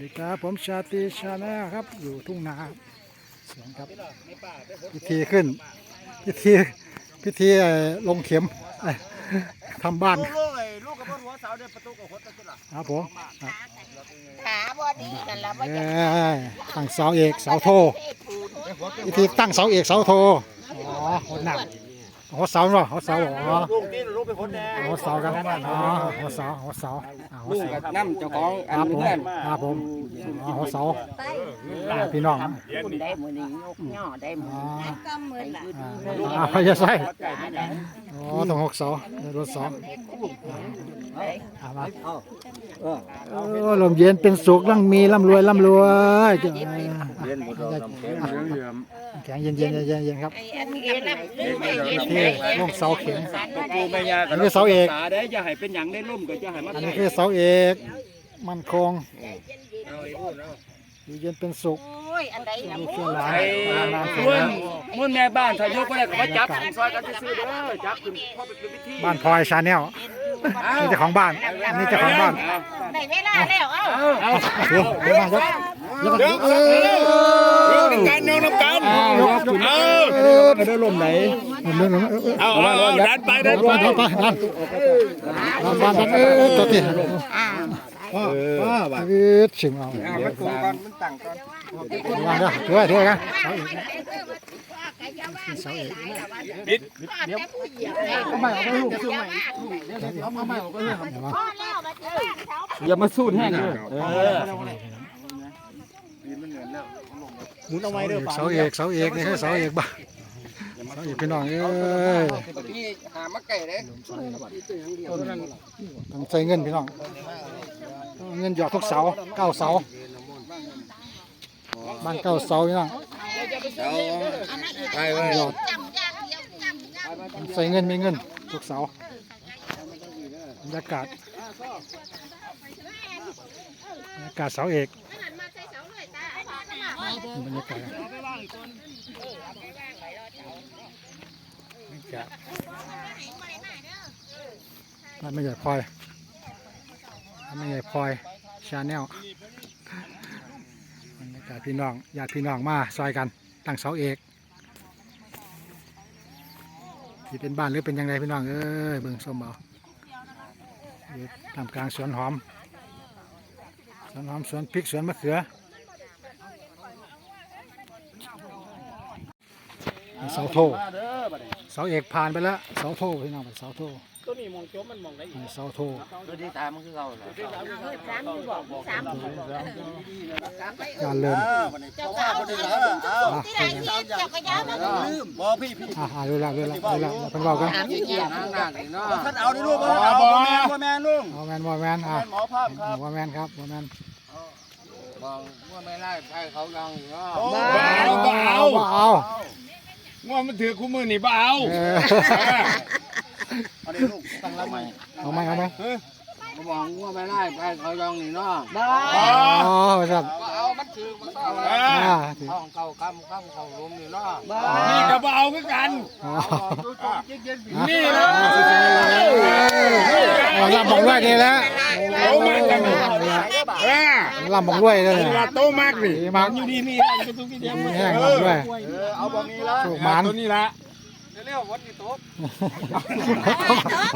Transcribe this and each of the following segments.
ดีครับผมชาตรีชาแนลครับ อยู่ทุ่งนาเสียงครับพิธีขึ้น พิธีพิธีลงเข็มทำบ้านลูกไอ้ลูกกับพ่อหัวเสาเดินประตูกับหดตะกี้ล่ะครับผมครับขาบอดีกันแล้วว่าตั้งเสาเอกเสาโทพิธีตั้งเสาเอกเสาโทอ๋อหัวหนัก หัวเสาเนาะหัวเสาอ๋อลูกนี่ลูกเป็นคนแดงหัวเสาครับอ๋อหัวเสาหัวเสาอ่าหัวลูกเสากับน้ำเจ้าของคอันรับผมเพื่อนครับผมอ๋อหัวเสาไปอ่าพี่น้องคุณได้มือนี้ยกย่อได้มือ๋ออก็มือละอ่าอ่าพยาไส้ขาได้อ๋อต้องหกเสาในรถเสาอ่ามาเออลมเย็นเป็นสุขร่างมีร่ำรวยร่ำรวยจะเย็นหมดเราทำแข็งเหลืองเหลือง แข็งเย็นเย็นเย็นเย็นเย็นครับ ไอ้อันนี้นะไม่เย็นที่ลงเสาเข็มกูไม่ยากอันนี้เสาเอกษาได้จะให้เป็นอย่างได้ร่มก็จะให้มาอันนี้คือเสาเอกมันคงอยู่เย็นเป็นสุข โอ้ยอันใดนะลูกโอ้เชื่อหลานไอ้นานๆม้วนม้วนแม่บ้านทายกก็ได้ก็มาจับซอยกันซื้อเด้อจับขึ้นพ่อไปเป็นพิธีบ้านพลอยชาแนลนี่ เจ้าของบ้านนี่เจ้าของบ้านได้เวลาแล้วเอ้าเอาเดี๋ยวเดี๋ยวมายกยกเออกันยกน้ำกันยกเออเออไปได้ลมไหนลมไหนเออเอาเอาเอาดันไปดันลไปมดันไปดันดันดันดันเออตัวที่อ่าพ่อพ่อว่ะเออชิมเอามันกูกันมันตั้งกันวางเด้อด้วยด้วยกัน เสาเอกเสาเอกเอาไม่เอาไปลูกซื้อใหม่เอามาใหม่เอาไปเลยพ่อแล้วมาเจอเขาอย่ามาสู้แห้งเลยเออหมุนเอาไว้เด้อเสาเอกเสาเอกนี่คือเสาเอกบ้าเสาเอกพี่น้องเอ้ยหามาไก่เลยต้องใส่เงินพี่น้องเงินหยอดทุกเสาเก้าเสาบ้านเก้าเสาพี่น้อง ไปไว้หยอดจำยากเดียวจำยากใส่เงินไมีเงินทุกเสาบรรยากาศบรรยากาศเสาเอกบรรยากาศบรรยากาศบ้านไม่ใหญ่พลอยไม่ใหญ่พลอยชาแนล บรรยากาศพี่น้องญาติพี่น้องมาซอยกันตั้งเสาเอกที่เป็นบ้านหรือเป็นยังไงพี่น้องเอ้ยเบิ่งส้มเอาอยู่ทำกลางสวนหอมสวนหอมสวนพริกสวนมะเขือเสาโทเสาเอกผ่านไปแล้วเสาโทพี่น้องเสาโท ตัวนี้มองจมมันมองได้เสาโทตัวที่ตายมันคือเขาเหรอสามบอกสามการเริ่มเจ้าสาวคนเดียวที่ไหนที่เจ้าก็ยาวแล้วลืมบ่พี่พี่อ่าอ่าเรื่อยๆเรื่อยๆเรื่อยๆเพิ่นเบากันเกี่ยวนั่งนั่งเนาะท่านเอาดิลูกเอาบ่แม่บ่แม่ลุงเอาแมนบ่แมนอ่าหมอภาพครับบ่แมนครับบ่แมนบอกว่าไม่ไล่ให้เขาดังเนาะบ่บ่เอาบ่เอาว่ามันถือคู่มือนี่บ่เอา เออเอาดิลูกตั้งรับใหม่เอาไหมเอาไหมบอกว่าไม่ไล่ให้เขาดังนี่เนาะอ๋อครับเอามันถือมันเอาอ่าถือห้องเก่าคำคำเขาลมนี่เนาะนี่ก็บ่เอาคือกันอ๋อนี่เอนะอลำบอกด้วยนี่แหละโตมากจังเออลำบอกด้วยเลยว่าโตมากนี่ดีมากอยู่ดีมีให้ก็ตุ้ที่เดียวมีแห้งลำด้วยเออเอาบ่มีละโชคหมันตัวนี้ละ เร็ววันนี้โต๊ะ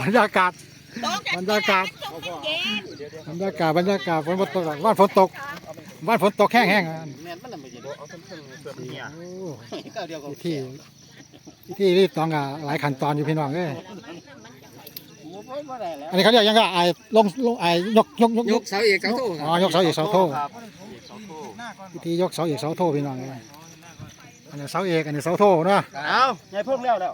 บรรยากาศ บรรยากาศ บรรยากาศ บรรยากาศฝนตกว่านฝนตกว่านฝนตกแห้งแห้งแม่นมันน่ะไม่ใช่เอาทั้งๆเสื้อเนี่ยๆเดียวกับที่ที่ที่ต้องอะหลายขั้นตอนอยู่พี่น้องเอ้ยบ่พ้นบ่ได้แล้วอันนี้เขาเรียกยังไงไอ้ลงลงไอ้ยกยกยกยกเสาเอกเสาโตอ๋อยกเสาเอกเสาโทครับพิธียกเสาเอกเสาโทพี่น้องเอ้ย อันนี้เสาเอกอันนี้เสาโทเนาะเอาใหญ่พวกแล้วแล้ว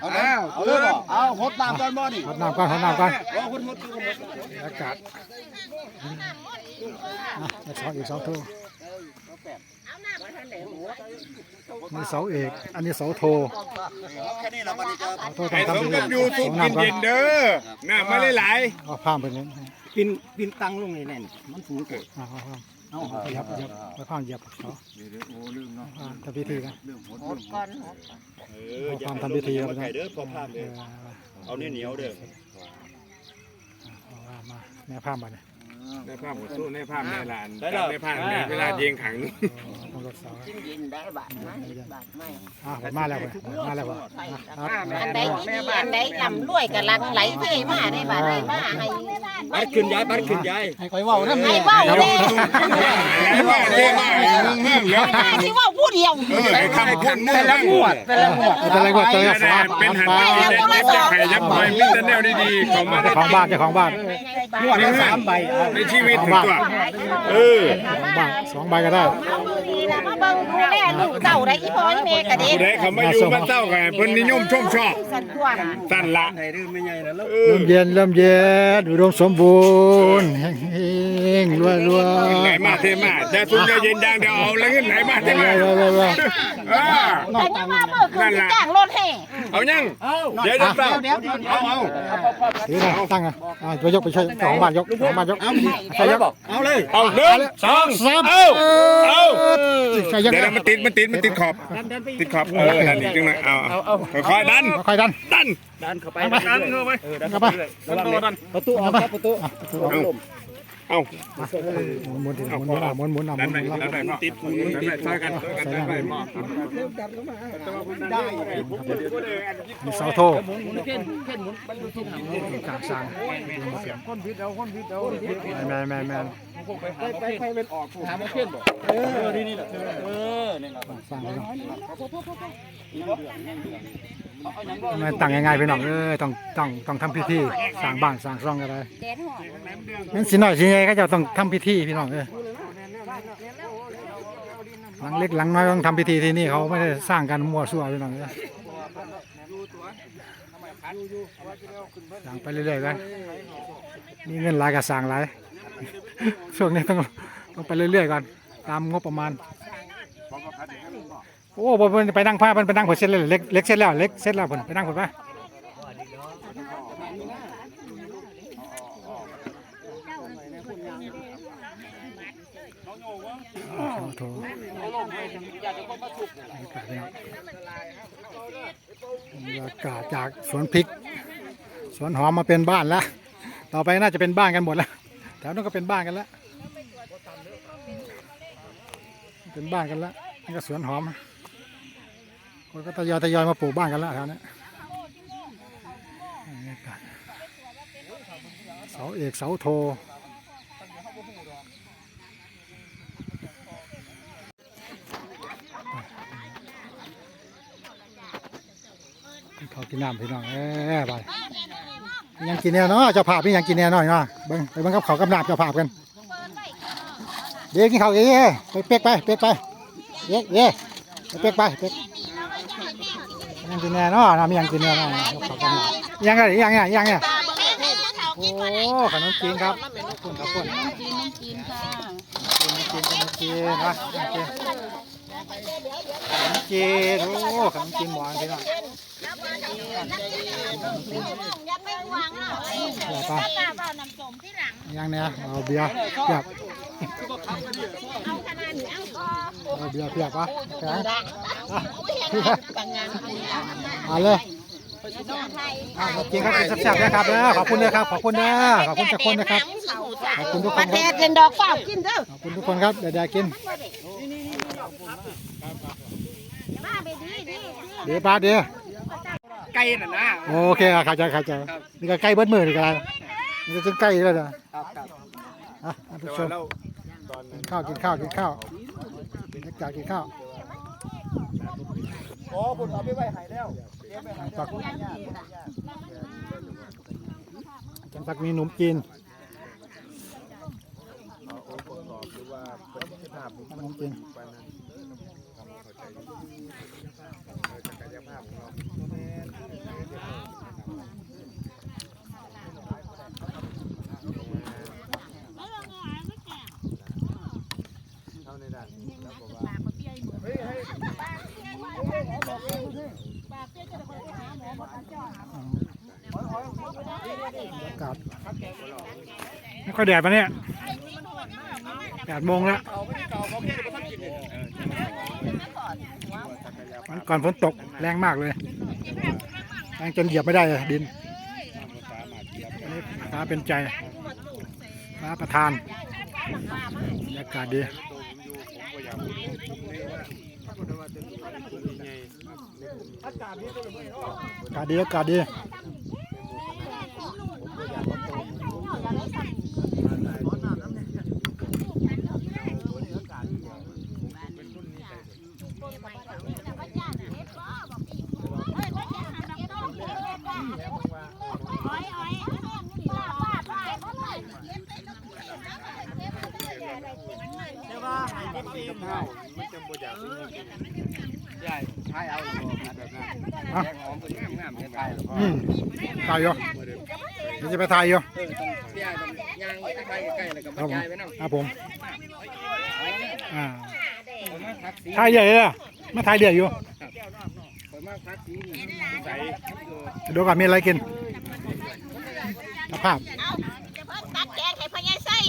เอาแล้วเอาเลยบ่เอาหดตามกันบ่นี่หดน้ำก่อนหดน้ำก่อนบ่คนหดคือคนหดอากาศอะเสาเอกเสาโทนี่เสาเอก อันนี้เสาโทแค่นี้เราบ่ได้เจอเสาโทต้องทำเป็นอยู่สุกน้ำก่อนเย็นๆเด้อน้ำมาหลายเอาผ้าไปเลยปินปินตังลงนี่แน่นมันสูงกว่าเอา เอาเอาเอาเหยับเหยับไปผ้าเหยับเสาโอ้ลืมเนาะอ่าทำพิธีกันก่อนเอออย่าทำพิธีเอาเอาไก่เด้อพอพามเอเด้ออเอาเนื้อเหนียวเด้อเอามาแม่ผ้ามาเนี่ยเในภาพหัวสู้ในภาพในลานในภาพในเวลายิงขังต้องรักษากินยินได้บาทไหมบาทไหมอะมาแล้วเว้ยมาแล้วเว้ยครับอันใดอันใดลำรวยกับลังไหลเทมาได้บาทได้มาให้บัดขึ้นยายบัดขึ้นยายให้เว้าเด้เท่มากเมืองแล้วมาที่ว่า ผู้เดียวเออไอ้คำพูดแต่ละงวดแต่ละงวดแต่ละงวดเจอสามเป็นหันปไปลาเด็กจะไข่ยับไปมิตรแนวดีๆของมาเจ้าของบ้านเจ้าของบ้านงวดละสามใบในชีวิตถึงตัวเออของบ้านสองใบก็ได้เอามือดีนะมาเบิ่งดูแลลูกเต่าได้อีพ่ออีแม่กะเด็ผู้ใดเขามาอยู่มันเศร้ากันเพิ่นนิยมชมชอบสันตัวสั้นละเอเริ่อมเย็นเริ่มเย็นอุดมสมบูรณ์เฮงๆรวยรวยไหนมาเทมาจะทุ่งจะเย็นอย่างเดียวเอาแล้วเงินไหนมาเทรมาวยรวยรวยรวยเออแต่ยังมาเมื่อคืนจ้างรถแห่เอายังเดี๋ยวจะเศร้าเอาเอาถือหน่อยตั้งอะอะไปยกไปช่วยเจ้าของบ้านยกเจ้าของบ้านยกใครยกเอาเลยเอาหนึ่งสองสามเอาเอาใครยกเดี๋ยวมันติดมันติดมันติดขอบติดขอบเออดันอีกจังเลยเอาเอาค่อยดันใครดันดันดันเข้าไปดันเข้าไปเข้าไปดันประตูออกประตูอะประตูออก เอาหมุนหมุนหมุนหมุนหมุนหมุนหมุนหมุนหดันมุนไปดันไปติดดันไปช่วยกันช่วยกันดันไปมีเสาโทหมุนหมุนเพ่นเพ่นหมุนมันดูที่หางกลางสร้างคนพิษเอาคนพิษเอาแมนแมนแมนไปไปเป็นออกหามาเพ่นบ่เออนี่นี่แหละเออนี่แหละสร้างทำไมตั้งง่ายๆไปหน่องเออต้องต้องต้องทำพิธีสร้างบ้านสร้างซ่องอะไรนั่นสิหน่อยสิไงก็จะต้องทำพิธีพี่น้องเออหลังเล็กหลังน้อยต้องทำพิธีที่นี่เขาไม่ได้สร้างกันมั่วซั่วพี่น้องเออสร้างไปเรื่อยๆกันมีเงินหลายก็สร้างหลายช่วงนี้ต้องต้องไปเรื่อยๆก่อนตามงบประมาณ โอ้บนไปนั่งผ้ามันไปนั่งผลเสร็จเลยเล็กเล็กเสร็จแล้วเล็กเสร็จแล้วผลไปนั่งผลไปโถบรรยากาศจากสวนพริก สวนหอมมาเป็นบ้านแล้ว ต่อไปน่าจะเป็นบ้านกันหมดแล้ว แถวนั้นก็เป็นบ้านกันแล้ว เป็นบ้านกันแล้วนี่ก็สวนหอม คนก็ทยอยทยอยมาปลูกบ้านกันแล้วแถวนี้บรรยากาศเสาเอกเสาโทเขากินน้ำพี่น้องเอ้ไปยังกินแน่เนาะเจ้าภาพนี่ยังกินแน่หน่อยเนาะเบิ้งไปเบิ้งกับเขากับน้ำเจ้าภาพกันเดี๋ยวกินข้าเอ้ยไปเป๊กไปเป๊กไปเย้เย้ไปเป๊กไปเป๊ก ยังกินแน่เนาะน้ำยังกินแน่เนาะขอบคุณมากยังไงยังไงยังไงโอ้ขนมจีนครับขอบคุณครับคุณขนมจีนขนมจีนขนมจีนนะ ขนมจีนขนมจีนโอ้ขนมจีนหวานพี่น้องอย่าไปวางเนาะเดี๋ยวไปป้าเปล่าน้ำส้มที่หลังยังเนี่ยเอาเบียร์เปียกเอาขนาดนี้เอาพอเบียร์เปียกปะแข็งแต่าเอาเลยอะขอบคุณครับกินแซ่บๆนะครับเด้อขอบคุณนะครับขอบคุณเด้อขอบคุณทุกคนนะครับขอบคุณทุกคนครับดเป็นดอกฟ้ากินเด้อขอบคุณทุกคนครับเดี๋ยวๆกิน มาไปดีดีเดี๋ยวป้าเดี๋ยวไก่น่ะนะโอเคเข้าใจเข้าใจนี่ก็ใกล้เบิดมือนี่ก็ได้นี่ก็จนใกล้แล้วนะอะท่านผู้ชมกินข้าวกินข้าวกินข้าวบรรยากาศกินข้าวโอ้บุญเอาไปไว้ให้แล้วปักจังปักมีหนุ่มจีนขนมจีนบรรยากาศ ไม่ค่อยแดดปะเนี่ยแปดโมงแล้ว วันก่อนฝนตกแรงมากเลยแรงจนเหยียบไม่ได้เลยดินอันนี้ฟ้าเป็นใจฟ้าประธานบรรยากาศดีอากาศดีอากาศดี ใช่ใช่เอาแบบนั้นอะแกงหอมเป็นงามๆใช่อืมถ่ายอยู่จะไปถ่ายอยู่เออต้องเตี้ยต้องย่างใกล้ๆใกล้ๆแล้วก็ครับผมบรรยายไว้นำครับผมอ่าผมมาพักสีถ่ายเดือดเลยอะมาถ่ายเดือดอยู่ดูก่อนมีอะไรกินภาพ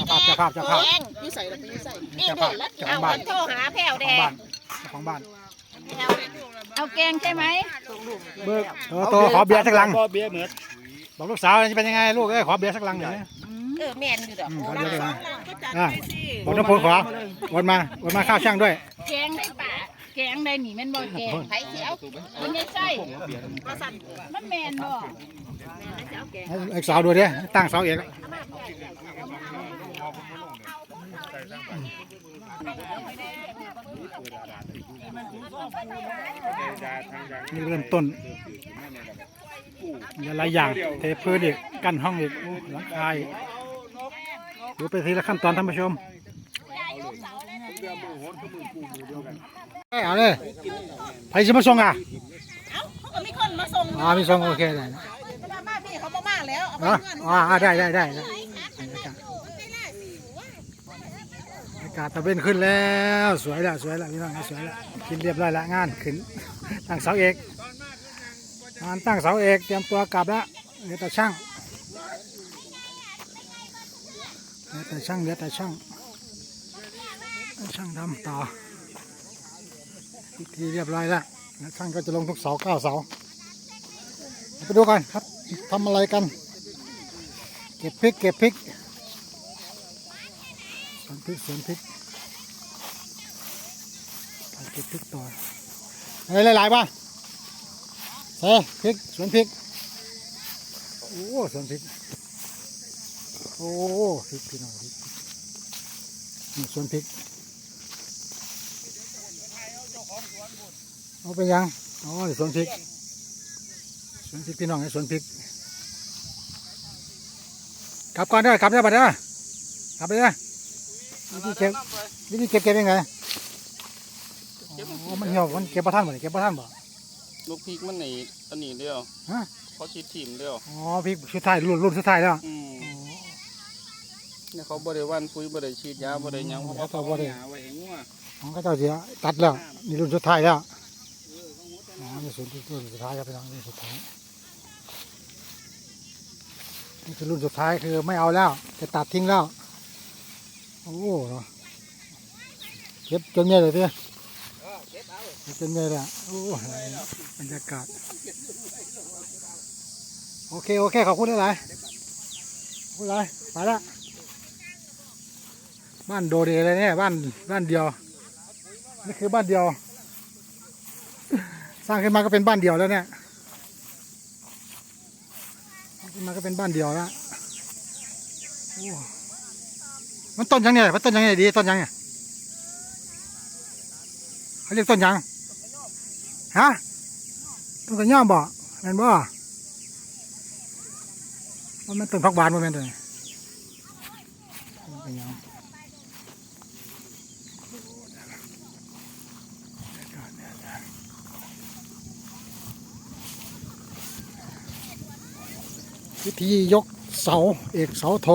เจ้าภาพเจ้าภาพเจ้าภาพแกงนี่ใส่ละพี่ใส่นี่เด็ดแล้วเอาคนโทรหาแผ่วขแดองงบ้านเจ้าของบ้าน เอาแกงใช่ไหมเบิกโตโตขอเบียร์สักลังบ่เบียร์เหมือนบอกลูกสาวจะเป็นยังไงลูกเอ้ยขอเบียร์สักลังหน่อยนะเออแม่นอยู่ดอกอืมขอเบียร์สักลังอ่าบอกน้ำพุขอวันมาวันมาข้าวช่างด้วยแกงได้ป่าแกงได้หนีแม่นบ่แกงไผสิเอาพญายไส้มาสั่นมันแม่นบ่ให้ไอ้สาวดูดิตั้งเสาเอก นี่เริ่มต้นมีหลายอย่างเทพื้นอีกกั้นห้องอีกโอ้หลังคาอีกดูไปทีละขั้นตอนท่านผู้ชมเอาเลยไปจะมาส่งอะเอ้าเขาก็มีคนมาส่งอ่ามีส่งโอเคได้เวลามาพี่เขาบ่มาแล้วเอาไปอะเงินอ่าอ่าได้ได้ได้ได้บรรยากาศบรรยา กาศตะเวนขึ้นแล้ว สวยแล้วสวยแล้วพี่น้องสวยแล้วกินเรียบร้อยแล้วงานขึ้นตั้งเสาเอกงานตั้งเสาเอกเตรียมตัวกลับแล้วเหลือแต่ช่างเหลือแต่ช่างเหลือแต่ช่างช่างทำต่อพิธีเรียบร้อยแล้วช่างก็จะลงทุกเสาเก้าเสาไปดูกันครับทำอะไรกัน เก็บพริกเก็บพริก วนพริกสวนพริกไปเก็บพริกต่อเฮ้ยหลายๆบ้างเฮ้ยพริกสวนพริก โอ้สวนพริก โอ้พริกพี่น้องพริกนี่สวนพริกเอาไปยังอ๋อสวนพริกสวนพริกพี่น้องสวนพริกกลับก่อนเด้อกลับเด้อบัดเด้อกลับไปเด้อ วิธีเก็บวิธีเก็บเก็บยังไงอ๋อมันเหี่ยวมันเก็บประทันบ่เก็บประทันบ่ลูกพริกมันนี่อันนี้เดียวฮะเขาคิดถิ่มเดียวอ๋อพี่สุดท้ายรุ่นรุ่นสุดท้ายแล้วอืมเนี่ยเขาบ่ได้หวันปุ๋ยบ่ได้ฉีดยาบ่ได้หยังเพราะว่าเขาเอาหญ้าไว้ให้งัวของก็เจ้าเสียตัดแล้วนี่รุ่นสุดท้ายแล้วอ๋อนี่ส่วนที่รุ่นสุดท้ายครับพี่น้องรุ่นสุดท้ายนี่คือรุ่นสุดท้ายคือไม่เอาแล้วจะตัดทิ้งแล้ว โอ้เนาะเก็บจนเมื่อยเลยพี่เก็บจนเมื่อยเลยอะโอ้บรรยากาศ โอเค โอเค ขอบคุณหลายๆขอบคุณหลายไปละบ้านโดเดเลยเนี่ยบ้านบ้านเดียว นี่คือบ้านเดียว สร้างขึ้นมาก็เป็นบ้านเดียวแล้วเนี่ยสร้างขึ้นมาก็เป็นบ้านเดียวแล้ว มันต้นยังไงมันต้นยังไงดีต้นยังไงเขาเรียกต้นยังฮะต้นกระย่อมบ่แม่นบ่มันเป็นต้นพักหวานมันเป็นตัวนี้นหยังวิธียกเสาเอกเสาโท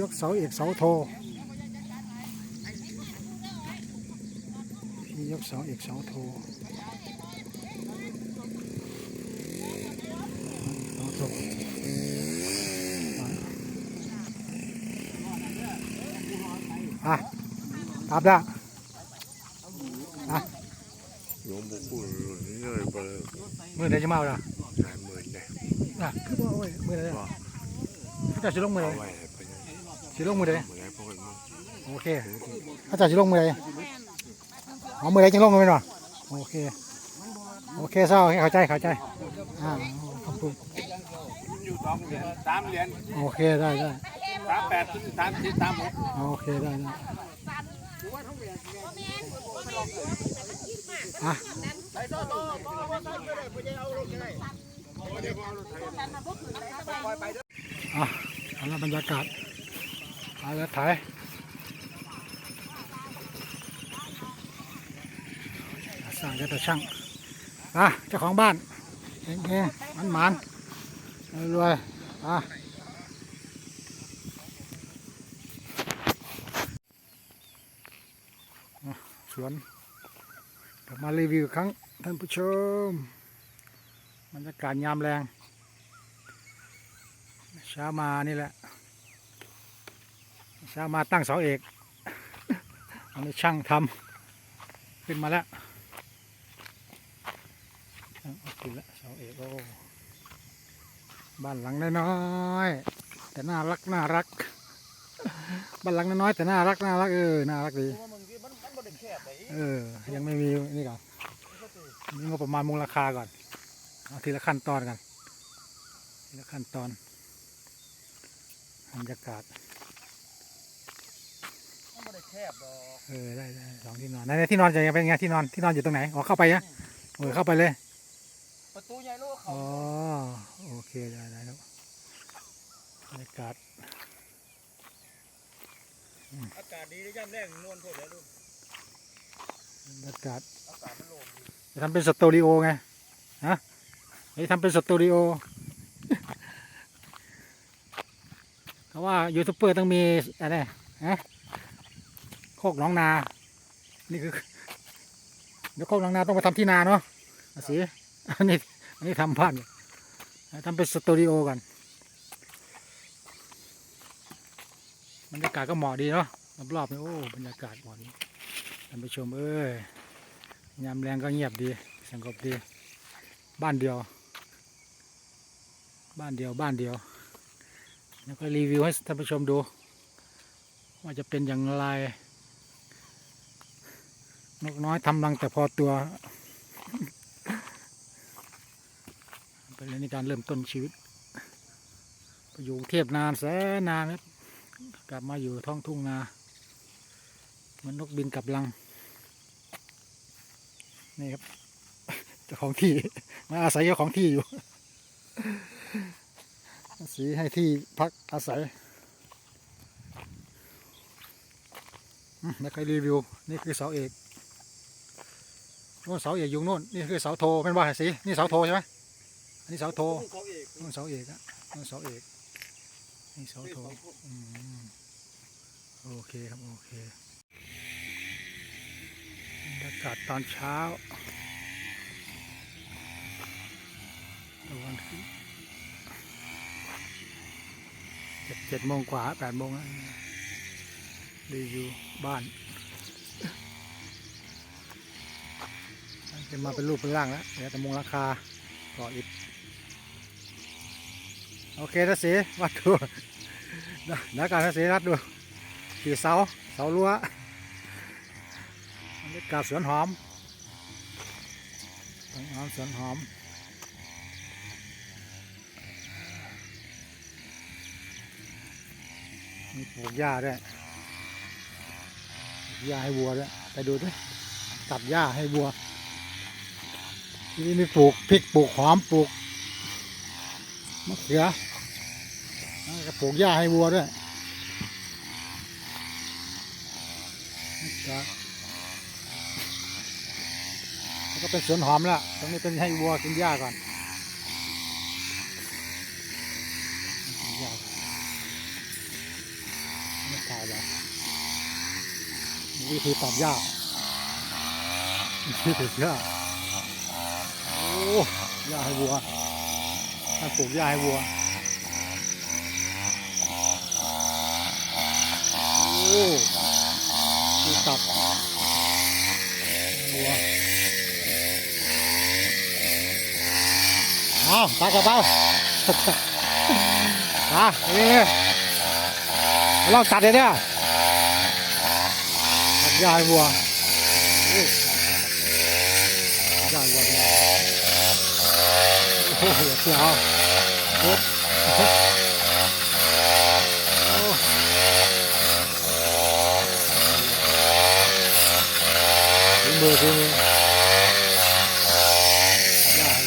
ยกเสาเอกเสาโทที่ยกเสาเอกเสาโทเสาโทอะตามได้อะหลวงปู่ปู่นี่เลยไปเลยมือไหนจะมาเอาล่ะหลายหมื่นเลยอะคือว่าโอ้ยมือไหนว่าเขาจะสิลงมือเลยไว้ให้เพิ่น สิลงมือเลยมื้อไหนพวกเพิ่นมาโอเคเขาจะสิลงมือเลยเอามือเลยจึงลงกันไปหน่อยโอเคโอเคเศร้าเข้าใจเข้าใจอ่าขอบคุณอยู่สองเหรียญสามเหรียญโอเคได้ได้สามแปดสามสิบสามหกโอเคได้ได้อะอะเอาละบรรยากาศ เอาละถ่ายสร้างจะช่างอะเจ้าของบ้านเองๆมันหมันรวยอะสวนกลับมารีวิวครั้งท่านผู้ชมบรรยากาศยามแรงเช้ามานี่แหละ เช้ามาตั้งเสาเอกอันนี้ช่างทำขึ้นมาแล้วช่างเอาขึ้นแล้วเสาเอกโอ้บ้านหลังน้อยๆแต่น่ารักน่ารักบ้านหลังน้อยๆแต่น่ารักน่ารักเออน่ารักดีเออ ยังไม่มีนี่ก่อนมีงบประมาณมูลราคาก่อนเอาทีละขั้นตอนกันทีละขั้นตอนบรรยากาศ เออได้ได้สองที่นอนไหนๆที่นอนจะยังเป็นไงที่นอนที่นอนอยู่ตรงไหนอ๋อเข้าไปนะเออเข้าไปเลยประตูใหญ่โลกเขาอ๋อโอเคได้ได้แล้วบรรยากาศอากาศดีได้ย่ำแรงนวลพวกแล้วลูกบรรยากาศจะทำเป็นสตูดิโอไงฮะจะทำเป็นสตูดิโอเขาว่ายูทูบเบอร์ต้องมีอะไรฮะ โคกหน้องนา นี่คือ เดี๋ยวโคกหน้องนาต้องมาทำที่นาเนาะอาสิอันนี้อันนี้ทำบ้านทำเป็นสตูดิโอกันบรรยากาศก็เหมาะดีเนาะรอบๆนี่โอ้บรรยากาศเหมาะดีท่านผู้ชมเอ้ยยามแรงก็เงียบดีสงบดี บ้านเดียว บ้านเดียวบ้านเดียวแล้วก็รีวิวให้ท่านผู้ชมดู ว่าจะเป็นอย่างไร นกน้อยทำรังแต่พอตัวเป็นเรื่องในการเริ่มต้นชีวิตไปอยู่กรุงเทพนานแสนนานครับกลับมาอยู่ท้องทุ่งนามันนกบินกลับรัง นี่ครับเจ้าของที่มาอาศัยเจ้าของที่อยู่สีให้ที่พักอาศัยอืมแล้วก็รีวิว นี่คือเสาเอก นู่นเสาเอกอยู่นู่นนี่คือเสาโทเป็นว่าสีนี่เสาโทใช่ไหมอันนี้เสาโทนู่นเสาเอกอะนู่นเสาเอกนี่เสาโทโอเคครับโอเคบรรยากาศตอนเช้าตะวันขึ้นเจ็ดเจ็ดโมงกว่าแปดโมงแล้วรีวิวบ้าน จะมาเป็นรูปเป็นร่างแล้วเดี๋ยวแต่มุงราคาก่ออิฐโอเคทัศสีวัดดูแล้วการทัศสีวัดดูขี่เสาเสารั้วบรรยากาศสวนหอมสวนหอมสวนหอมมีปลูกหญ้าด้วยหญ้าให้วัวด้วยไปดูด้วยตัดหญ้าให้วัว นี้มีปลูกพริกปลูกหอมปลูกมะเขือปลูกหญ้าให้วัวด้วยแล้วก็เป็นสวนหอมแล้วตรงนี้เป็นให้วัวกินหญ้าก่อนกินหญ้าก่อนไม่ตายแล้ววิธีตัดหญ้าวิธีตัดหญ้า หญ้าให้วัวถ้าปลูกหญ้าให้วัวโอ้วิธีตัดวัวเอาวตัดกระเป๋าอะนี่ลองตัดเลยเนี่ยตัดยายวัวโอ้ยายวัวเนี่ย โอ้โหเสียวโอ้โถึงมือถึงมือยาย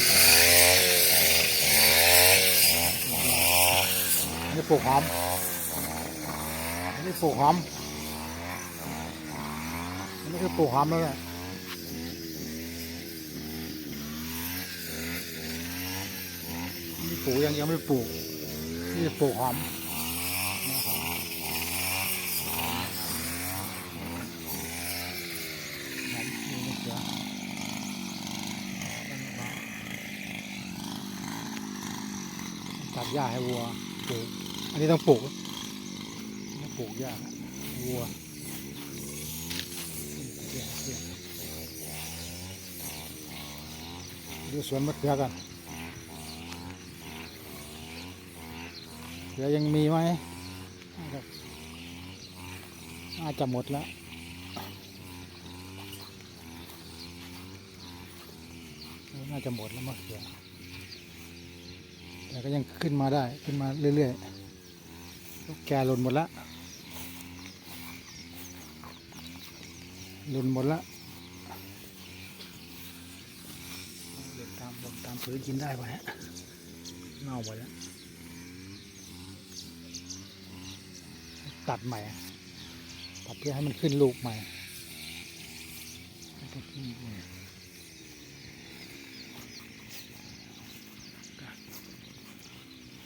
อันนี้ปลูกหอมอันนี้ปลูกหอมอันนี้คือปลูกหอมแล้วแหละ ปลูกยังยังไม่ปลูกนี่ปลูกหอมหอมนี่มะเขือตัดหญ้าให้วัวปลูกอันนี้ต้องปลูกต้องปลูกหญ้าวัวดูสวนมะเขือกัน เขือยังมีไหมน่าจะหมดแล้วน่าจะหมดแล้วมะเขือแต่ก็ยังขึ้นมาได้ขึ้นมาเรื่อยๆลูกแกหล่นหมดละหล่นหมดละเด็กตามบอกตามพื้นกินได้ปะฮะเน่าหมดแล้ว ตัดใหม่ตัดเพื่อให้มันขึ้นลูกใหม่ให้มันขึ้นลูกใหม่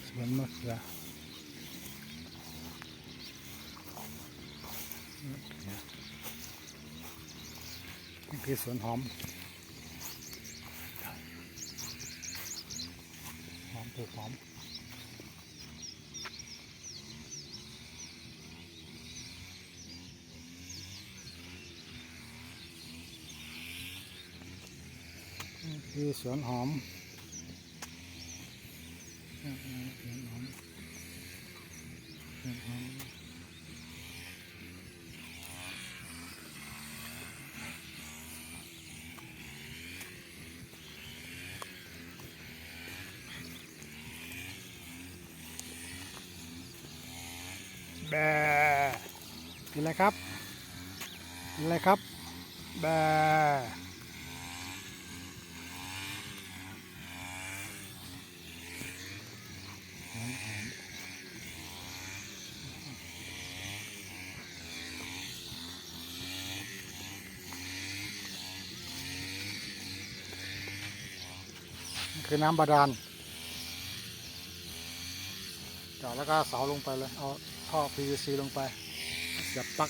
สวนมะเขือมะเขือนี่คือสวนหอม หอมปลูกหอม นี่ คือสวนหอมสวนหอมสวนหอมแบกินอะไรครับกินอะไรครับแบ คือน้ำบาดาลเจาะแล้วก็เสาลงไปเลยเอาท่อ PVC ลงไปเสียบปลั๊ก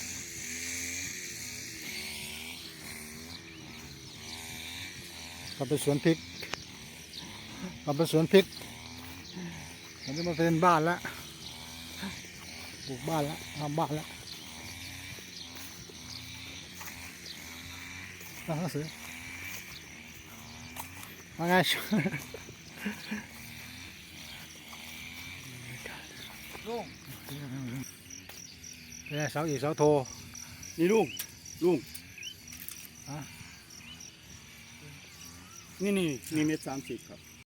ก็เป็นสวนพริกก็เป็นสวนพริกมันจะมาเป็นบ้านแล้วปลูกบ้านแล้วทำบ้านแล้วหนังสือ ว่าไงลุงเนี่ยเสาอีกเสาโท นี่ลุงลุงฮะนี่นี่นี่เม็ดสามสิบครับ